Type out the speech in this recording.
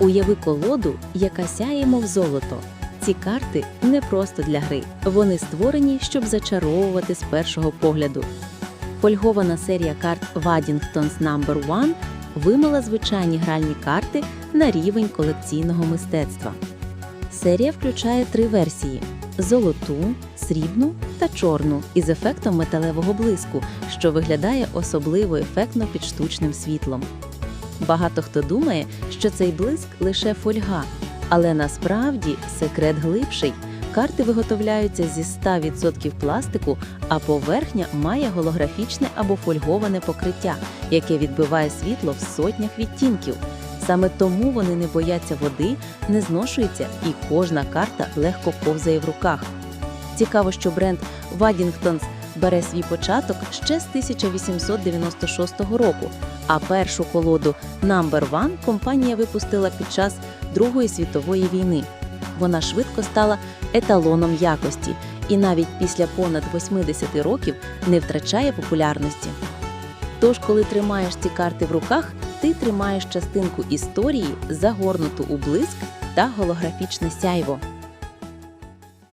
Уяви колоду, яка сяє, мов золото. Ці карти не просто для гри. Вони створені, щоб зачаровувати з першого погляду. Фольгована серія карт Waddington's No. 1 вимила звичайні гральні карти на рівень колекційного мистецтва. Серія включає три версії: золоту, срібну та чорну із ефектом металевого блиску, що виглядає особливо ефектно під штучним світлом. Багато хто думає, що цей блиск лише фольга, але насправді секрет глибший. Карти виготовляються зі 100% пластику, а поверхня має голографічне або фольговане покриття, яке відбиває світло в сотнях відтінків. Саме тому вони не бояться води, не зношуються, і кожна карта легко ковзає в руках. Цікаво, що бренд Waddingtons бере свій початок ще з 1896 року, а першу колоду Number One компанія випустила під час Другої світової війни. Вона швидко стала еталоном якості і навіть після понад 80 років не втрачає популярності. Тож, коли тримаєш ці карти в руках, ти тримаєш частинку історії, загорнуту у блиск та голографічне сяйво.